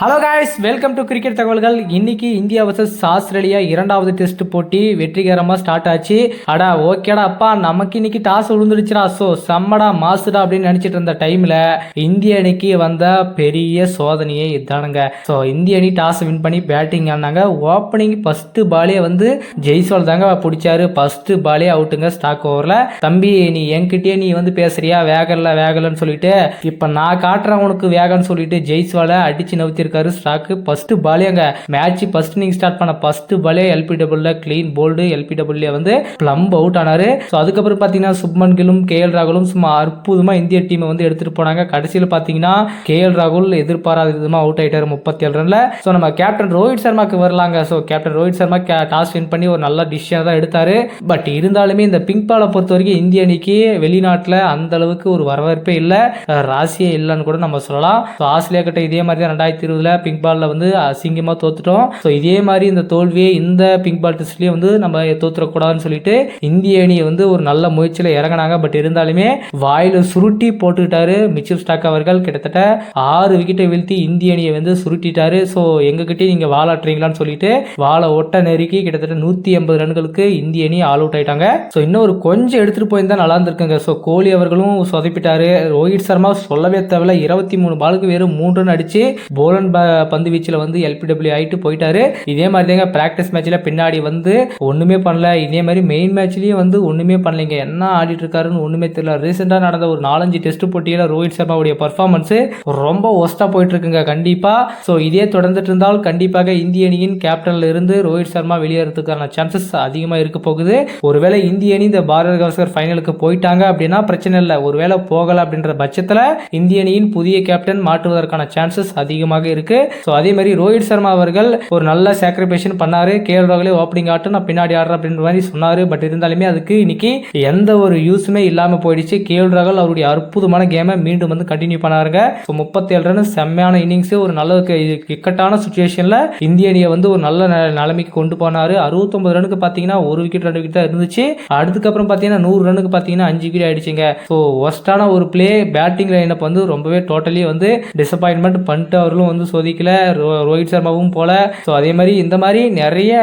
Hello guys welcome to cricket தகவல்கள் இன்னைக்கு India versus Australia இரண்டாவது டெஸ்ட் போட்டி. வெற்றிகரமாக ஸ்டார்ட் ஆச்சு. அடா ஓகேடா அப்பா. நமக்கு இன்னைக்கு டாஸ் விழுந்துருச்சுடா ஸோ செம்மடா மாசுடா அப்படின்னு நினச்சிட்டு இருந்த டைமில் இந்திய அணிக்கு வந்த பெரிய சோதனையே இதானுங்க. ஸோ இந்திய அணி டாஸ் வின் பண்ணி பேட்டிங் ஆனாங்க. ஓப்பனிங் ஃபஸ்ட்டு பாலே வந்து ஜெய்ஸ்வால் தாங்க பிடிச்சாரு. ஃபஸ்ட்டு பாலே அவுட்டுங்க ஸ்டாக் ஓவரில் தம்பி நீ என்கிட்டயே நீ வந்து பேசுறியா? வேகல்ல வேகலன்னு சொல்லிட்டு இப்போ நான் காட்டுறேன் உனக்கு வேகன்னு சொல்லிட்டு ஜெய்ஸ்வாலை அடிச்சு நவுத்திருக்காரு ஸ்டாக்கு ஃபஸ்ட்டு பாலே அங்கே மேட்ச் ஃபர்ஸ்ட் நீங்க ஸ்டார்ட் பண்ண ஃபஸ்ட்டு பாலே எல்பி டபுள்ல க்ளீன் போல்டு எல்பி டபுள்ல வந்து பிளம்ப் அவுட் ஆனாரு. ஸோ அதுக்கப்புறம் பார்த்தீங்கன்னா சுப்மன் கிலும் கே எல் ராகுலும் சும்மா அற்புதமாக இந்திய டீமை வந்து எடுத்துட்டு போனாங்க. கடைசியில் பார்த்தீங்கன்னா கே எல் ராகுல் எதிர்பாராத விதமாக அவுட் ஆகிட்டார் முப்பத்தி ஏழு ரன்ல ஸோ நம்ம கேப்டன் ரோஹித் சர்மாக்கு வரலாங்க. So captain Rohit Sharma toss win பண்ணி ஒரு நல்ல டிசிஷன் தான் எடுத்தார். பட் இருந்தாலுமே இந்த பிங்க் பாலை பொறுத்த வரைக்கும் இந்திய அணிக்கு வெளிநாட்டில் அந்த அளவுக்கு ஒரு வரவேற்பே இல்லை. ராசியே இல்லைன்னு கூட நம்ம சொல்லலாம். ஸோ ஆஸ்திரேலியா கிட்ட இதே மாதிரி தான் ரெண்டாயிரத்தி இருபது இருபதுல பிங்க் பாலில் வந்து அசிங்கமாக தோத்துட்டோம். ஸோ இதே மாதிரி இந்த தோல்வியை இந்த பிங்க் பால் டெஸ்ட்லேயும் வந்து நம்ம தோத்துடக்கூடாதுன்னு சொல்லிட்டு இந்திய அணியை வந்து ஒரு நல்ல முயற்சியில் இறங்கினாங்க. பட் இருந்தாலுமே வாயில் சுருட்டி போட்டுக்கிட்டாரு மிச்சல் ஸ்டாக் அவர்கள். கிட்டத்தட்ட ஆறு விக்கெட்டை வீழ்த்தி இந்திய அணியை வந்து சுருட்டிட்டாரு. ஸோ எங்ககிட்டயே நீங்கள் வாழாட்டுறீங்களான்னு சொல்லிட்டு வாழை ஒட்ட நெருக்கி கிட்டத்தட்ட நூற்றி எண்பது ரன்களுக்கு இந்திய அணி ஆல் அவுட் ஆயிட்டாங்க. ஸோ இன்னும் ஒரு கொஞ்சம் எடுத்துகிட்டு போயிருந்தா நல்லா இருந்திருக்குங்க. ஸோ கோலி அவர்களும் சொதப்பிட்டாரு. ரோஹித் சர்மா சொல்லவே தேவையில்ல. இருபத்தி மூணு பாலுக்கு வெறும் மூன்று ரன் அடிச்சு போலன் ப- பந்து வீச்சில் வந்து எல்பிடபிள்யூ ஆயிட்டு போயிட்டாரு. இதே மாதிரி தாங்க ப்ராக்டிஸ் மேட்ச்ல பின்னாடி வந்து ஒன்றுமே பண்ணல. இதே மாதிரி மெயின் மேட்ச்லேயும் வந்து ஒன்றுமே பண்ணலைங்க. என்ன ஆடிட்டு இருக்காருன்னு ஒன்றுமே தெரியல. ரீசெண்டாக நடந்த ஒரு நாலஞ்சு டெஸ்ட் போட்டியில் ரோஹித் சர்மாவுடைய பர்ஃபார்மன்ஸ் ரொம்ப ஒஸ்ட்டாக போயிட்டு இருக்குங்க. கண்டிப்பாக ஸோ இதே தொடர்ந்துட்டு இருந்தால் கண்டிப்பாக இந்திய அணியின் கேப்டனில் இருந்து ரோஹித் சர்மா வெளியேறதுக்கான சான்சஸ் அதிகமாக இருக்க போகுது. ஒருவேளை இந்திய அணி இந்த பாரத கவசர் ஃபைனலுக்கு போயிட்டாங்க அப்படின்னா பிரச்சனை இல்லை. ஒருவேளை போகலை அப்படின்ற பட்சத்தில் இந்திய அணியின் புதிய கேப்டன் மாற்றுவதற்கான சான்சஸ் அதிகமாக இருக்கு. ஸோ அதே மாதிரி ரோஹித் சர்மா அவர்கள் ஒரு நல்ல சாக்ரிஃபைஷன் பண்ணாரு. கேஎல் ராகுலே ஓப்பனிங் ஆட்டும் நான் பின்னாடி ஆடுறேன் அப்படின்ற மாதிரி சொன்னாரு. பட் இருந்தாலுமே அதுக்கு இன்னைக்கு எந்த ஒரு யூஸுமே இல்லாமல் போயிடுச்சு. கேஎல் ராகுல் அவருடைய அற்புதமான கேமை மீண்டும் வந்து கண்டினியூ பண்ணாருங்க. ஸோ முப்பத்தேழு ரன் செம்மையான இன்னிங்ஸ் ஒரு நல்ல இக்கட்டான சுச்சுவேஷனில் இந்திய அணியை வந்து ஒரு நல்ல ந- நிலைமைக்கு கொண்டு போனாரு. அறுபத்தொன்பது ரனுக்கு பார்த்தீங்கன்னா ஒரு விக்கெட் ரெண்டு விக்கெட் தான் இருந்துச்சு. அதுக்கப்புறம் பார்த்தீங்கன்னா நூறு ரனுக்கு பார்த்தீங்கன்னா அஞ்சு விக்கெட் ஆயிடுச்சுங்க. ஸோ ஒஸ்டான ஒரு பிளே பேட்டிங் லைனப் வந்து ரொம்பவே டோட்டலி வந்து டிசப்பாயின்மெண்ட் பண்ணிட்டு அவர்களும் வந்து சோதிக்கல. ரோ- ரோஹித் சர்மாவும் போல. ஸோ அதே மாதிரி இந்த மாதிரி நிறைய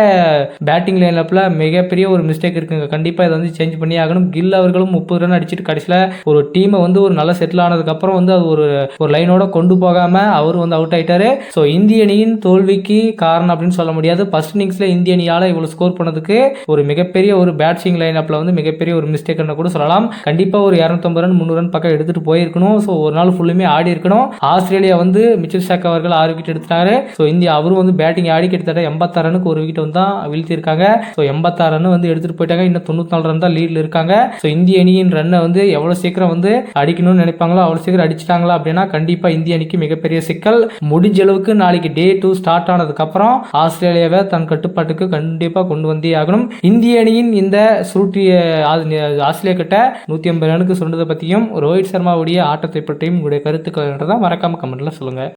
பேட்டிங் லைனப்பில் மிகப்பெரிய ஒரு மிஸ்டேக் இருக்குங்க. கண்டிப்பாக இதை வந்து சேஞ்ச் பண்ணி ஆகணும். கில் அவர்களும் முப்பது ரன் அடிச்சிட்டு கடைசியில் ஒரு டீமை வந்து ஒரு நல்ல செட்டில் ஆனதுக்கப்புறம் வந்து அது ஒரு ஒரு லைனோட கொண்டு போகாமல் அவர் வந்து அவுட் ஆகிட்டாரு ஸோ இந்திய அணியின் தோல்விக்கு காரணம் அப்படின்னு சொல்ல முடியாது. ஃபர்ஸ்ட் இன்னிங்ஸில் இந்திய அணியால் இவ்வளோ ஸ்கோர் பண்ணதுக்கு ஒரு மிகப்பெரிய ஒரு பேட்சிங் லைனப்பில் வந்து மிகப்பெரிய ஒரு மிஸ்டேக் கூட சொல்லலாம். கண்டிப்பாக ஒரு இரநூத்தம்பது ரன் முந்நூறு ரன் பக்கம் எடுத்துகிட்டு போயிருக்கணும். ஸோ ஒரு நாள் ஃபுல்லுமே ஆடி இருக்கணும் ஆஸ்திரேலியா வந்து மிச்சல் ஷாக் அவர்கள் ஆறு விக்கெட் எடுத்துட்டாரு. ஸோ இந்தியா அவரும் வந்து பேட்டிங் ஆடி கிட்டத்தட்ட எண்பத்தாறு ரனுக்கு ஒரு விக்கெட் வந்து தான் வீழ்த்தியிருக்காங்க. ஸோ எண்பத்தாறு ரன் வந்து எடுத்துட்டு போயிட்டாங்க. இன்னும் தொண்ணூத்தி நாலு ரன் தான் லீடில் இருக்காங்க. ஸோ இந்திய அணியின் ரன்னை வந்து எவ்வளோ சீக்கிரம் வந்து அடிக்கணும்னு நினைப்பாங்களோ அவ்வளோ சீக்கிரம் அடிச்சிட்டாங்களா அப்படின்னா கண்டிப்பாக இந்திய அணிக்கு மிகப்பெரிய சிக்கல். முடிஞ்ச அளவுக்கு நாளைக்கு டே டூ ஸ்டார்ட் ஆனதுக்கப்புறம் ஆஸ்திரேலியாவை தன் கட்டுப்பாட்டுக்கு கண்டிப்பாக கொண்டு வந்தே ஆகணும். இந்திய அணியின் இந்த சுருட்டிய ஆஸ்திரேலியா கிட்ட நூற்றி ஐம்பது ரனுக்கு சொன்னதை பற்றியும் ரோஹித் சர்மாவுடைய ஆட்டத்தை பற்றியும் உங்களுடைய கருத்துக்கள் என்றதை மறக்காம கமெண்ட்ல சொல்லுங்கள்